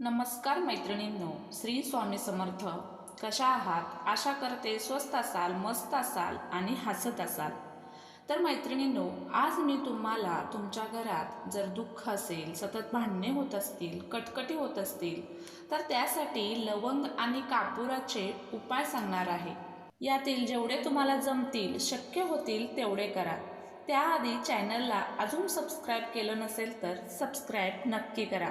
नमस्कार मैत्रिणींनो श्री स्वामी समर्थ. कशा आहात? आशा करते स्वस्त असाल मस्त असाल आणि हसत असाल. तर मैत्रिणींनो आज मी तुम्हाला तुमच्या घरात जर दुःख असेल सतत भांडणे होत असतील कटकटी होत असतील तर त्यासाठी लवंग आणि कापुराचे उपाय सांगणार आहे. यातील जेवढे तुम्हाला जमतील शक्य होतील तेवढे करा. त्याआधी चॅनलला अजून सबस्क्राईब केलं नसेल तर सबस्क्राईब नक्की करा.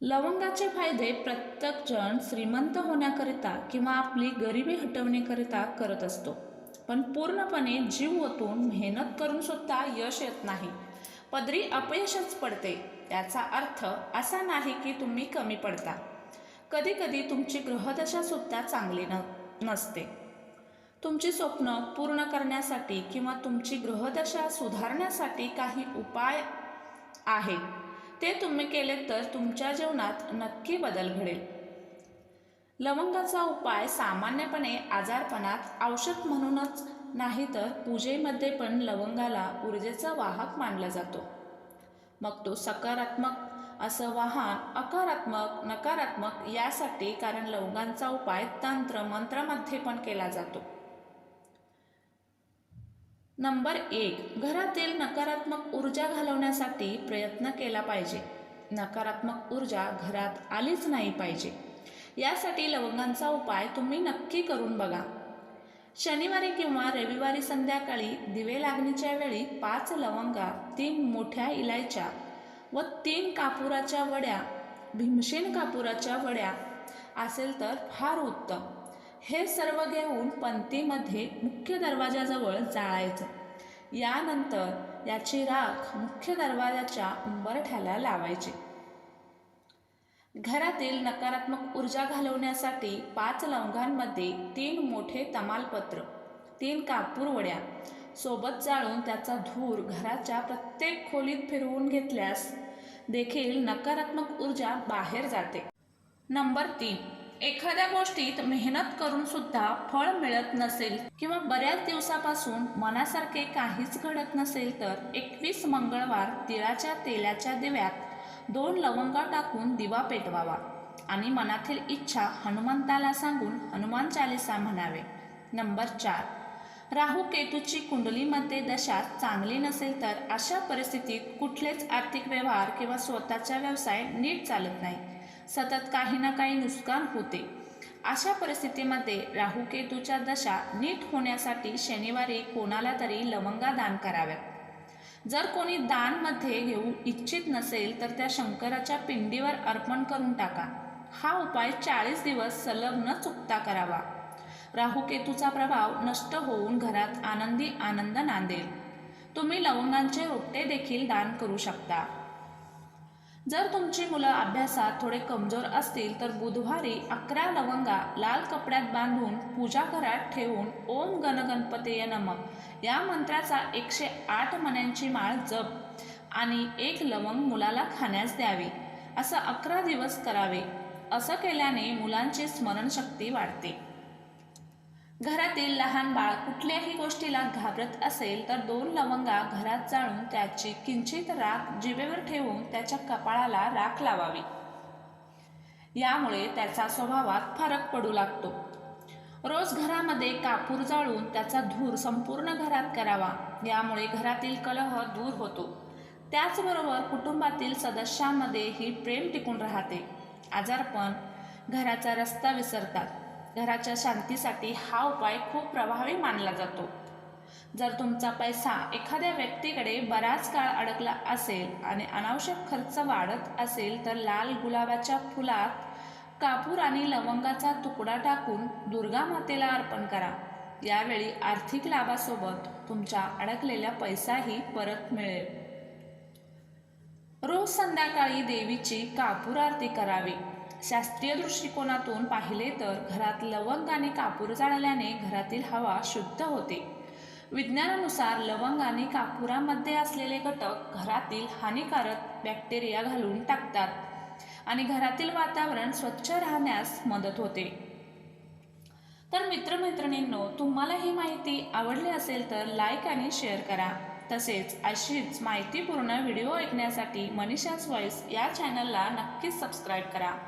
लवंगाचे फायदे प्रत्येक जण श्रीमंत होण्याकरिता किंवा आपली गरिबी हटवण्याकरिता करत असतो. पण पूर्णपणे जीव ओतून मेहनत करून सुद्धा यश येत नाही. पदरी अपयशच पडते. याचा अर्थ असा नाही की तुम्ही कमी पडता. कधीकधी तुमची ग्रहदशा सुद्धा चांगली न नसते. तुमची स्वप्न पूर्ण करण्यासाठी किंवा तुमची ग्रहदशा सुधारण्यासाठी काही उपाय आहे. ते तुम्ही केले तर तुमच्या जीवनात नक्की बदल घडेल. लवंगाचा उपाय सामान्यपणे आजारपणात औषध म्हणूनच नाही तर पूजेमध्ये पण लवंगाला ऊर्जेचा वाहक मानला जातो. मग तो सकारात्मक असं वाहन अकारात्मक नकारात्मक यासाठी कारण लवंगांचा उपाय तंत्र मंत्रामध्ये पण केला जातो. नंबर एक घरातील नकारात्मक ऊर्जा घालवण्यासाठी प्रयत्न केला पाहिजे. नकारात्मक ऊर्जा घरात आलीच नाही पाहिजे. यासाठी लवंगांचा उपाय तुम्ही नक्की करून बघा. शनिवारी किंवा रविवारी संध्याकाळी दिवे लागणीच्या वेळी पाच लवंगा तीन मोठ्या इलायच्या व तीन कापुराच्या वड्या भीमसेन कापुराच्या वड्या असेल तर फार उत्तम. हे सर्व घेऊन पंक्तीमध्ये मुख्य दरवाजाजवळ जाळायचं. यानंतर याची राख मुख्य दरवाजाच्या उंबरठ्याला लावायची. घरातील नकारात्मक ऊर्जा घालवण्यासाठी पाच लवंगांमध्ये तीन मोठे तमालपत्र तीन कापूरवड्या सोबत जाळून त्याचा धूर घराच्या प्रत्येक खोलीत फिरवून घेतल्यास देखील नकारात्मक ऊर्जा बाहेर जाते. नंबर तीन. एखाद्या गोष्टीत मेहनत करून सुद्धा फळ मिळत नसेल किंवा बऱ्याच दिवसापासून मनासारखे काहीच घडत नसेल तर एकवीस मंगळवार तिळाच्या तेलाच्या दिव्यात दोन लवंगा टाकून दिवा पेटवावा आणि मनातील इच्छा हनुमंताला सांगून हनुमान चालिसा म्हणावे. नंबर चार. राहू केतूची कुंडलीमध्ये दशा चांगली नसेल तर अशा परिस्थितीत कुठलेच आर्थिक व्यवहार किंवा स्वतःचा व्यवसाय नीट चालत नाही. सतत काही ना काही नुकसान होते. अशा परिस्थितीमध्ये राहुकेतूच्या दशा नीट होण्यासाठी शनिवारी कोणाला तरी लवंगा दान कराव्यात. जर कोणी दानमध्ये घेऊ इच्छित नसेल तर त्या शंकराच्या पिंडीवर अर्पण करून टाका. हा उपाय चाळीस दिवस सलग न चुकता करावा. राहुकेतूचा प्रभाव नष्ट होऊन घरात आनंदी आनंद नांदेल. तुम्ही लवंगांचे रोपटे देखील दान करू शकता. जर तुमची मुलं अभ्यासात थोडे कमजोर असतील तर बुधवारी अकरा लवंगा लाल कपड्यात बांधून पूजा घरात ठेवून ओम गणगणपतेय नमक या मंत्राचा एकशे आठ मण्यांची माळ जप आणि एक लवंग मुलाला खाण्यास द्यावी. असं अकरा दिवस करावे. असं केल्याने मुलांची स्मरणशक्ती वाढते. घरातील लहान बाळ कुठल्याही गोष्टीला घाबरत असेल तर दोन लवंगा घरात जाळून त्याची किंचित राख जिभेवर ठेवून त्याच्या कपाळाला राख लावावी. यामुळे त्याचा स्वभावात फरक पडू लागतो. रोज घरामध्ये कापूर जाळून त्याचा धूर संपूर्ण घरात करावा यामुळे घरातील कलह दूर होतो. त्याचबरोबर कुटुंबातील सदस्यांमध्येही प्रेम टिकून राहते. आजारपण घराचा रस्ता विसरतात. घराच्या शांतीसाठी हा उपाय खूप प्रभावी मानला जातो. जर तुमचा पैसा एखाद्या व्यक्तीकडे बराच काळ अडकला असेल आणि अनावश्यक खर्च वाढत असेल तर लाल गुलाबाच्या फुलात कापूर आणि लवंगाचा तुकडा टाकून दुर्गा मातेला अर्पण करा. यावेळी आर्थिक लाभासोबत तुमच्या अडकलेला पैसाही परत मिळेल. रोज संध्याकाळी देवीची कापूर आरती करावी. शास्त्रीय दृष्टिकोनातून पाहिले तर घरात लवंग आणि कापूर जाळल्याने घरातील हवा शुद्ध होते. विज्ञानानुसार लवंग आणि कापुरामध्ये असलेले घटक घरातील हानिकारक बॅक्टेरिया घालून टाकतात आणि घरातील वातावरण स्वच्छ राहण्यास मदत होते. तर मित्रमैत्रिणींनो तुम्हाला ही माहिती आवडली असेल तर लाईक आणि शेअर करा. तसेच अशीच माहितीपूर्ण व्हिडिओ ऐकण्यासाठी मनीषाच वॉईस या चॅनलला नक्कीच सबस्क्राईब करा.